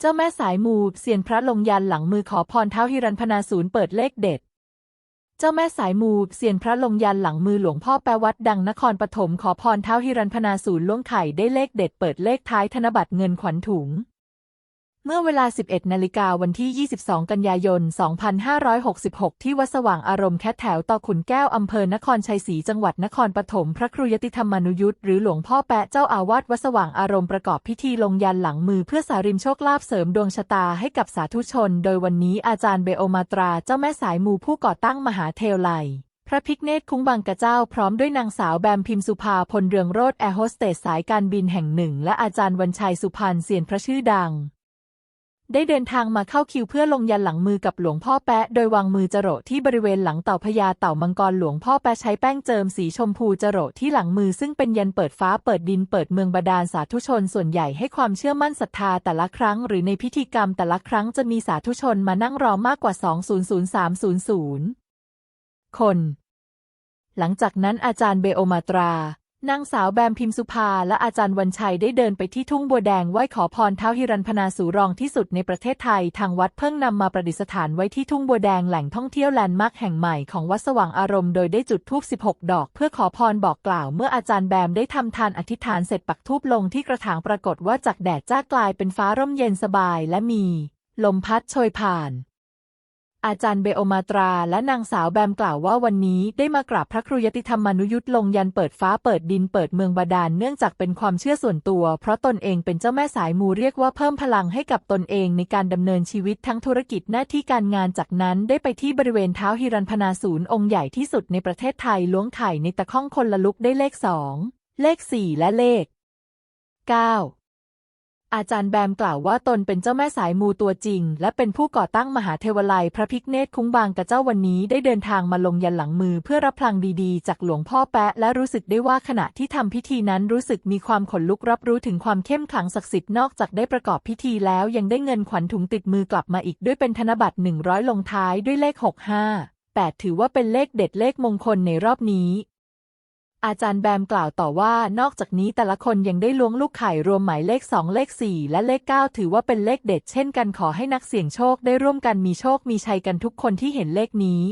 เจ้าแม่สายมูเสียนพระลงยันหลังมือขอพรเท้าฮิรันพนาศูนย์เปิดเลขเด็ด เจ้าแม่สายมูเสียนพระลงยันหลังมือหลวงพ่อแปรวัดดังนครปฐมขอพรเท้าฮิรันพนาศูนย์ล้วงไข่ได้เลขเด็ดเปิดเลขท้ายธนบัตรเงินขวัญถุง เมื่อเวลา 11 นาฬิกาวันที่ 22 กันยายน 2566 ที่วัดสว่างอารมณ์แคทแถวต่อขุนแก้ว อำเภอนครชัยศรี จังหวัดนครปฐม พระครูยติธรรมานุยุทธหรือหลวงพ่อแปะเจ้าอาวาสวัดสว่างอารมณ์ประกอบพิธีลงยันหลังมือเพื่อสาริมโชคลาภเสริมดวงชะตาให้กับสาธุชน โดยวันนี้อาจารย์เบโอมาตราเจ้าแม่สายมูผู้ก่อตั้งมหาเทวไลพระพิกเนตคุ้งบางกระเจ้า พร้อมด้วยนางสาวแบมพิมสุภาพลเรืองโรธแอร์โฮสเตสสายการบินแห่งหนึ่ง และอาจารย์วันชัยสุพรรณเซียนพระชื่อดัง ได้เดินทางมาเข้าคิวเพื่อลงยันหลังมือกับหลวงพ่อแปะ โดยวางมือจรดที่บริเวณหลังเต่าพญาเต่ามังกรหลวงพ่อแปะใช้แป้งเจิมสีชมพูจรดที่หลังมือซึ่งเป็นยันเปิดฟ้าเปิดดินเปิดเมืองบาดาลสาธุชนส่วนใหญ่ให้ความเชื่อมั่นศรัทธาแต่ละครั้ง หรือในพิธีกรรมแต่ละครั้งจะมีสาธุชนมานั่งรอมากกว่า 200-300 คน หลังจากนั้นอาจารย์เบโอมาตรา นางสาวแบมพิมสุภาและอาจารย์วันชัยได้เดินไปที่ทุ่งบัวแดงไหว้ขอพรเท้าฮิรันพนาสูรองที่สุดในประเทศไทย ทางวัดเพิ่งนำมาประดิษฐานไว้ที่ทุ่งบัวแดงแหล่งท่องเที่ยวแลนด์มาร์คแห่งใหม่ของวัดสว่างอารมณ์โดยได้จุดธูป 16 ดอก เพื่อขอพรบอกกล่าวเมื่ออาจารย์แบมได้ทำทานอธิษฐานเสร็จปักธูปลงที่กระถางปรากฏว่าจากแดดจ้ากลายเป็นฟ้าร่มเย็นสบายและมี ลมพัดโชยผ่าน อาจารย์เบโอมาตราและนางสาวแบมกล่าวว่าวันนี้ได้มากราบพระครูยติธรรมานุยุทธลงยันเปิดฟ้าเปิดดินเปิดเมืองบาดาลเนื่องจากเป็นความเชื่อส่วนตัว เพราะตนเองเป็นเจ้าแม่สายมูเรียกว่าเพิ่มพลังให้กับตนเองในการดำเนินชีวิตทั้งธุรกิจหน้าที่การงานจากนั้นได้ไปที่บริเวณเท้าฮิรันพนาศูนย์องค์ใหญ่ที่สุดในประเทศไทยล้วงไข่ในตะข้องคนละลุกได้เลขสองเลขสี่และเลขเก้า อาจารย์แบมกล่าวว่าตนเป็นเจ้าแม่สายมูตัวจริง และเป็นผู้ก่อตั้งมหาเทวไลพระพิกเนตคุ้งบางกระเจ้าวันนี้ได้เดินทางมาลงยันหลังมือเพื่อรับพลังดีๆ จากหลวงพ่อแปะ และรู้สึกได้ว่าขณะที่ทำพิธีนั้นรู้สึกมีความขนลุกรับรู้ถึงความเข้มขลังศักดิ์สิทธิ์นอกจากได้ประกอบพิธีแล้วยังได้เงินขวัญถุงติดมือกลับมาอีกด้วยเป็นธนบัตร100 ลงท้ายด้วยเลข 65 8 ถือว่าเป็นเลขเด็ดเลขมงคลในรอบนี้ อาจารย์แบมกล่าวต่อว่านอกจากนี้แต่ละคนยังได้ล้วงลูกไข่รวมหมายเลข 2 เลข 4 และเลข 9 ถือว่าเป็นเลขเด็ดเช่นกันขอให้นักเสี่ยงโชคได้ร่วมกันมีโชคมีชัยกันทุกคนที่เห็นเลขนี้